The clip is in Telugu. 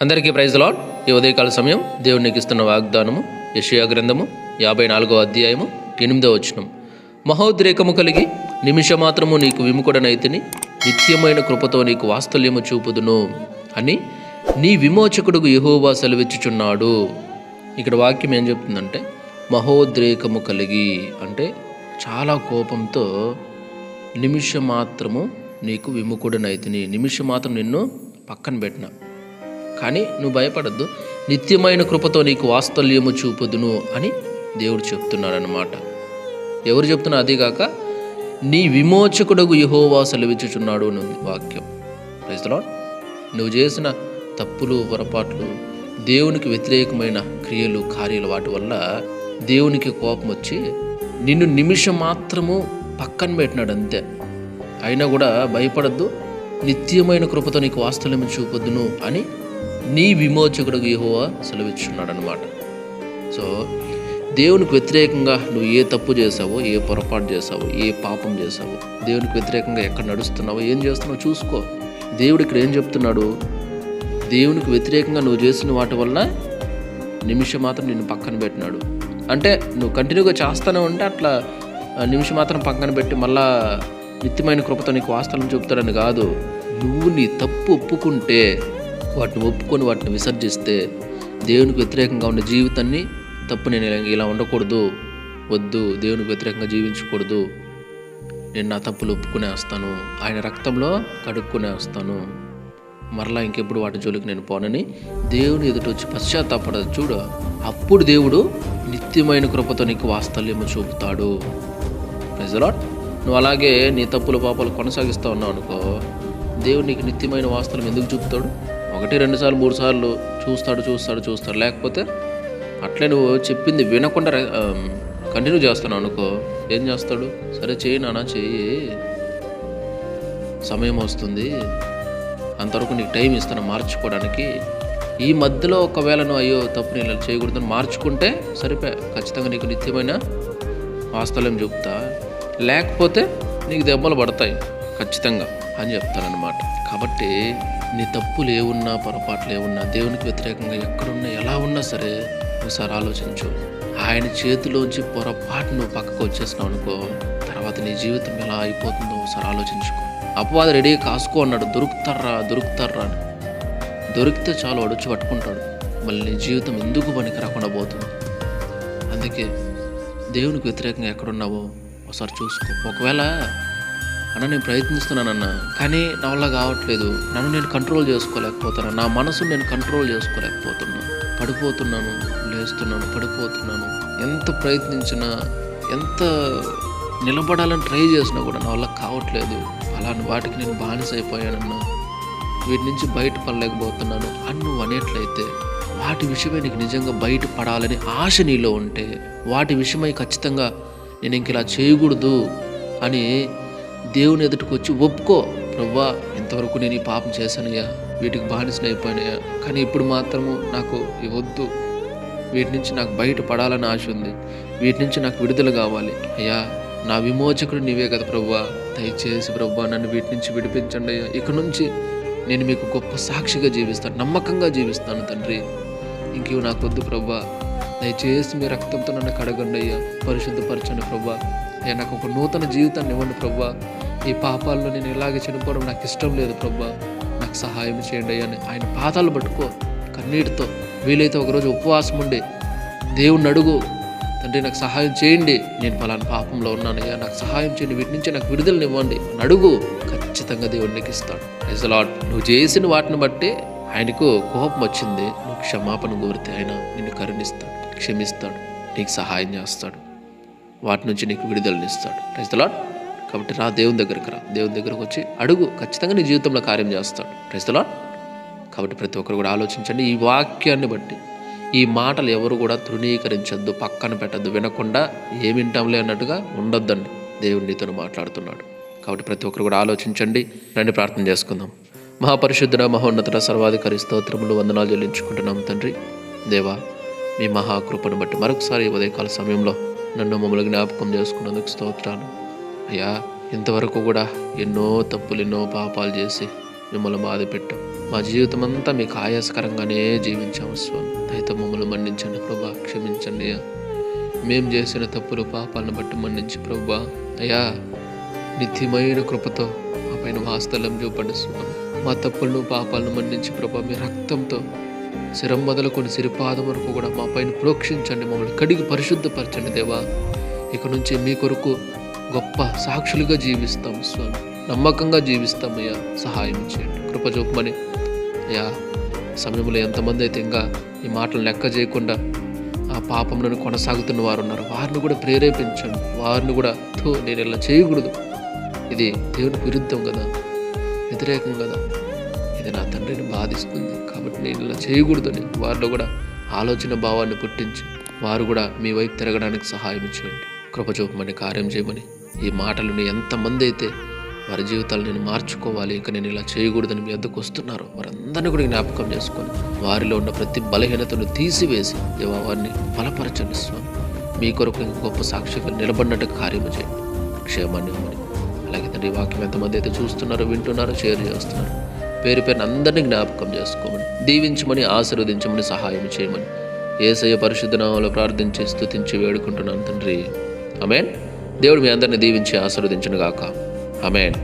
అందరికీ ప్రైజ్ లాడ్ ఈ ఉదయకాల సమయం దేవునికి ఇస్తున్న వాగ్దానము యషయా గ్రంథము యాభై నాలుగో అధ్యాయము ఎనిమిదో వచనం. మహోద్రేకము కలిగి నిమిషమాత్రము నీకు విముకుడనైతిని నిత్యమైన కృపతో నీకు వాత్సల్యము చూపుదును అని నీ విమోచకుడుకు యెహోవా సెలవిచ్చుచున్నాడు. ఇక్కడ వాక్యం ఏం చెప్తుందంటే మహోద్రేకము కలిగి అంటే చాలా కోపంతో నిమిషం మాత్రము నీకు విముకుడనైతిని నిమిషం మాత్రం నిన్ను పక్కన పెట్టిన. కానీ నువ్వు భయపడద్దు. నిత్యమైన కృపతో నీకు వాస్తల్యము చూపుదును అని దేవుడు చెప్తున్నాడనమాట ఎవరు చెప్తున్నా అదిగాక నీ విమోచకుడగు యహోవా సెలవిచ్చుచున్నాడు అని వాక్యం. రైతులో నువ్వు చేసిన తప్పులు పొరపాట్లు దేవునికి వ్యతిరేకమైన క్రియలు కార్యాలు వాటి వల్ల దేవునికి కోపం వచ్చి నిన్ను నిమిషం మాత్రము పక్కన పెట్టినాడు అంతే. అయినా కూడా భయపడద్దు. నిత్యమైన కృపతో నీకు వాస్తవ్యం చూపొద్దును అని నీ విమోచకుడు యహోవా సెలవిచ్చున్నాడు అనమాట సో దేవునికి వ్యతిరేకంగా నువ్వు ఏ తప్పు చేసావో ఏ పొరపాటు చేసావో ఏ పాపం చేసావో దేవునికి వ్యతిరేకంగా ఎక్కడ నడుస్తున్నావో ఏం చేస్తున్నావో చూసుకో. దేవుడు ఇక్కడ ఏం చెప్తున్నాడు? దేవునికి వ్యతిరేకంగా నువ్వు చేసిన వాటి వలన నిమిషం మాత్రం నిన్ను పక్కన పెట్టినాడు. అంటే నువ్వు కంటిన్యూగా చేస్తూనే ఉంటే అట్లా ఆ, నిమిషం మాత్రం పక్కన పెట్టి మళ్ళా నిత్యమైన కృపతో నీకు వాస్తవం చెప్తాడని కాదు. నువ్వు నీ తప్పు ఒప్పుకుంటే వాటిని ఒప్పుకొని వాటిని విసర్జిస్తే దేవునికి వ్యతిరేకంగా ఉన్న జీవితాన్ని తప్పు నేను ఇలా- ఇలా ఉండకూడదు వద్దు దేవునికి వ్యతిరేకంగా జీవించకూడదు. నేను నా తప్పులు ఒప్పుకునే వస్తాను ఆయన రక్తంలో కడుక్కునే వస్తాను. మరలా ఇంకెప్పుడు వాటి జోలికి నేను పోనని దేవుని ఎదుట వచ్చి పశ్చాత్తాపడదు చూడు అప్పుడు దేవుడు నిత్యమైన కృపతో నీకు వాస్తల్యము చూపుతాడు. ప్రజలాట్ నువ్వు అలాగే నీ తప్పుల పాపాలు కొనసాగిస్తూ ఉన్నావు అనుకో దేవుడు నీకు నిత్యమైన వాస్తవం ఎందుకు చూపుతాడు? ఒకటి రెండు సార్లు మూడు సార్లు చూస్తాడు చూస్తాడు చూస్తాడు. లేకపోతే అట్లే నువ్వు చెప్పింది వినకుండా కంటిన్యూ చేస్తాను అనుకో ఏం చేస్తాడు? సరే చేయి నాన్న చెయ్యి. సమయం వస్తుంది. అంతవరకు నీకు టైం ఇస్తాను మార్చుకోవడానికి. ఈ మధ్యలో ఒకవేళ నువ్వు అయ్యో తప్పు నేను ఇలా చేయకూడదని మార్చుకుంటే సరిపోయా ఖచ్చితంగా నీకు నిత్యమైన వాస్తవం చెప్తా? లేకపోతే నీకు దెబ్బలు పడతాయి. ఖచ్చితంగా అని చెప్తానన్నమాట. కాబట్టి నీ తప్పులు ఏమున్నా పొరపాట్లు ఏమున్నా దేవునికి వ్యతిరేకంగా ఎక్కడున్నా ఎలా ఉన్నా సరే ఒకసారి ఆలోచించు. ఆయన చేతిలోంచి పొరపాటు నువ్వు పక్కకు వచ్చేసినావు అనుకో తర్వాత నీ జీవితం ఎలా అయిపోతుందో ఒకసారి ఆలోచించుకో. అపవాది రెడీగా కాసుకో అన్నాడు. దొరుకుతారా దొరుకుతారా అని. దొరికితే చాలు అడుచు పట్టుకుంటాడు. మళ్ళీ నీ జీవితం ఎందుకు పనికి రాకుండా పోతుంది? అందుకే దేవునికి వ్యతిరేకంగా ఎక్కడున్నావో ఒకసారి చూసుకో. ఒకవేళ అన్న నేను ప్రయత్నిస్తున్నానన్న కానీ నా వల్ల కావట్లేదు. నన్ను నేను కంట్రోల్ చేసుకోలేకపోతున్నాను. నా మనసును నేను కంట్రోల్ చేసుకోలేకపోతున్నాను. పడిపోతున్నాను లేస్తున్నాను పడిపోతున్నాను. ఎంత ప్రయత్నించినా ఎంత నిలబడాలని ట్రై చేసినా కూడా నా వల్ల కావట్లేదు. అలాంటి వాటికి నేను బానిస అయిపోయానన్నా వీటి నుంచి బయటపడలేకపోతున్నాను అని నువ్వు అనేట్లయితే వాటి విషయమై నీకు నిజంగా బయటపడాలని ఆశ నీలో ఉంటే వాటి విషయమై ఖచ్చితంగా నేను ఇంక ఇలా చేయకూడదు అని దేవుని ఎదుటికి వచ్చి ఒప్పుకో ప్రవ్వా ఇంతవరకు నేను ఈ పాపం చేశానయ్యా వీటికి బానిసలు అయిపోయినాయా కానీ ఇప్పుడు మాత్రము నాకు ఇవ్వద్దు వీటి నుంచి నాకు బయట పడాలని ఆశ ఉంది. వీటి నుంచి నాకు విడుదల కావాలి. అయ్యా నా విమోచకుడు నీవే కదా ప్రవ్వా. దయచేసి ప్రవ్వా నన్ను వీటి నుంచి విడిపించండి అయ్యా ఇక నుంచి నేను మీకు గొప్ప సాక్షిగా జీవిస్తాను నమ్మకంగా జీవిస్తాను తండ్రి. ఇంకేవి నాకు వద్దు ప్రవ్వా. దయచేసి మీ రక్తంతో నన్ను కడగండి అయ్యా పరిశుద్ధపరచండి ప్రవ్వా. అయ్యా నాకు ఒక నూతన జీవితాన్ని ఇవ్వండి ప్రవ్వా. ఈ పాపాల్లో నేను ఇలాగే చనిపోవడం నాకు ఇష్టం లేదు ప్రభా. నాకు సహాయం చేయండి అని ఆయన పాదాలు పట్టుకో కన్నీటితో వీలైతే ఒకరోజు ఉపవాసం ఉండి. దేవుణ్ణి అడుగు తండ్రి నాకు సహాయం చేయండి. నేను ఫలానా పాపంలో ఉన్నానయ్యా నాకు సహాయం చేయండి. వీటి నుంచి నాకు విడుదలనివ్వండి అడుగు ఖచ్చితంగా దేవుడిని నీకు ఇస్తాడు. లాట్ నువ్వు చేసిన వాటిని బట్టి ఆయనకు కోపం వచ్చింది. నువ్వు క్షమాపణ కోరితే ఆయన నిన్ను కరుణిస్తాడు క్షమిస్తాడు నీకు సహాయం చేస్తాడు. వాటి నుంచి నీకు విడుదలనిస్తాడు లాట్ కాబట్టి రా దేవుని దగ్గరికి రా. దేవుని దగ్గరకు వచ్చి అడుగు ఖచ్చితంగా నీ జీవితంలో కార్యం చేస్తాడు. లాట్ కాబట్టి ప్రతి ఒక్కరు కూడా ఆలోచించండి. ఈ వాక్యాన్ని బట్టి ఈ మాటలు ఎవరు కూడా తృణీకరించద్దు పక్కన పెట్టద్దు వినకుండా ఏమింటాంలే అన్నట్టుగా ఉండొద్దండి. దేవుడు నీతో మాట్లాడుతున్నాడు. కాబట్టి ప్రతి ఒక్కరు కూడా ఆలోచించండి. రండి ప్రార్థన చేసుకుందాం. మహాపరిశుద్ధుడ మహోన్నతుడ సర్వాధికారి స్తోత్రములు వందనాలు చెల్లించుకుంటున్నాం తండ్రి. దేవా మీ మహాకృపను బట్టి మరొకసారి ఉదయకాల సమయంలో నన్ను మమ్మల్ని జ్ఞాపకం చేసుకున్నందుకు స్తోత్రాలు. అయ్యా ఇంతవరకు కూడా ఎన్నో తప్పులు ఎన్నో పాపాలు చేసి మిమ్మల్ని బాధ పెట్టాం. మా జీవితం అంతా మీకు ఆయాసకరంగానే జీవించాము స్వామి. అయితే మమ్మల్ని మన్నించండి ప్రభా క్షమించండి అయ్యా. మేము చేసిన తప్పులు పాపాలను బట్టి మన్నించి ప్రభా. అయ్యా నిత్యమైన కృపతో మా పైన వాస్తలం చూపండి స్వామి. మా తప్పులను పాపాలను మన్నించి ప్రభా మీ రక్తంతో శిరం మొదలుకొని సిరిపాదం వరకు కూడా మా పైన ప్రోక్షించండి. మమ్మల్ని కడిగి పరిశుద్ధపరచండి దేవా. ఇక నుంచి మీ కొరకు గొప్ప సాక్షులుగా జీవిస్తాం స్వామి. నమ్మకంగా జీవిస్తామయ్యా సహాయం చేయండి. కృప చూపమని అయ్యా సమయంలో ఎంతమంది అయితే ఇంకా ఈ మాటలు లెక్క చేయకుండా ఆ పాపంలో కొనసాగుతున్న వారు ఉన్నారు. వారిని కూడా ప్రేరేపించండి. వారిని కూడా తో నేను ఇలా చేయకూడదు. ఇది దేవుని విరుద్ధం కదా. వ్యతిరేకం కదా. ఇది నా తండ్రిని బాధిస్తుంది. కాబట్టి నేను ఇలా చేయకూడదని. వారిలో కూడా ఆలోచన భావాన్ని పుట్టించి వారు కూడా మీ వైపు తిరగడానికి సహాయం చేయండి. కృప చూపమని కార్యం చేయమని. ఈ మాటలను ఎంతమంది అయితే వారి జీవితాలు నేను మార్చుకోవాలి ఇక నేను ఇలా చేయకూడదని మీ వద్దకు వస్తున్నారు వారందరినీ కూడా జ్ఞాపకం చేసుకొని వారిలో ఉన్న ప్రతి బలహీనతను తీసివేసి దేవా వారిని బలపరచండి స్వామి. మీ కొరకు ఇంకా గొప్ప సాక్షిగా నిలబడినట్టు కార్యము చేయండి. క్షేమాన్ని ఇవ్వండి అలాగే తండ్రి వాక్యం ఎంతమంది అయితే చూస్తున్నారో వింటున్నారో షేర్ చేస్తున్నారు పేరు పేరున అందరినీ జ్ఞాపకం చేసుకోమని దీవించమని ఆశీర్వదించమని సహాయం చేయమని ఏసయ పరిశుద్ధనామంలో ప్రార్థించి స్థుతించి వేడుకుంటున్నాను తండ్రి. అమేన్ దేవుడు మీ అందరిని దీవించి ఆశీర్వదించను గాక అమేన్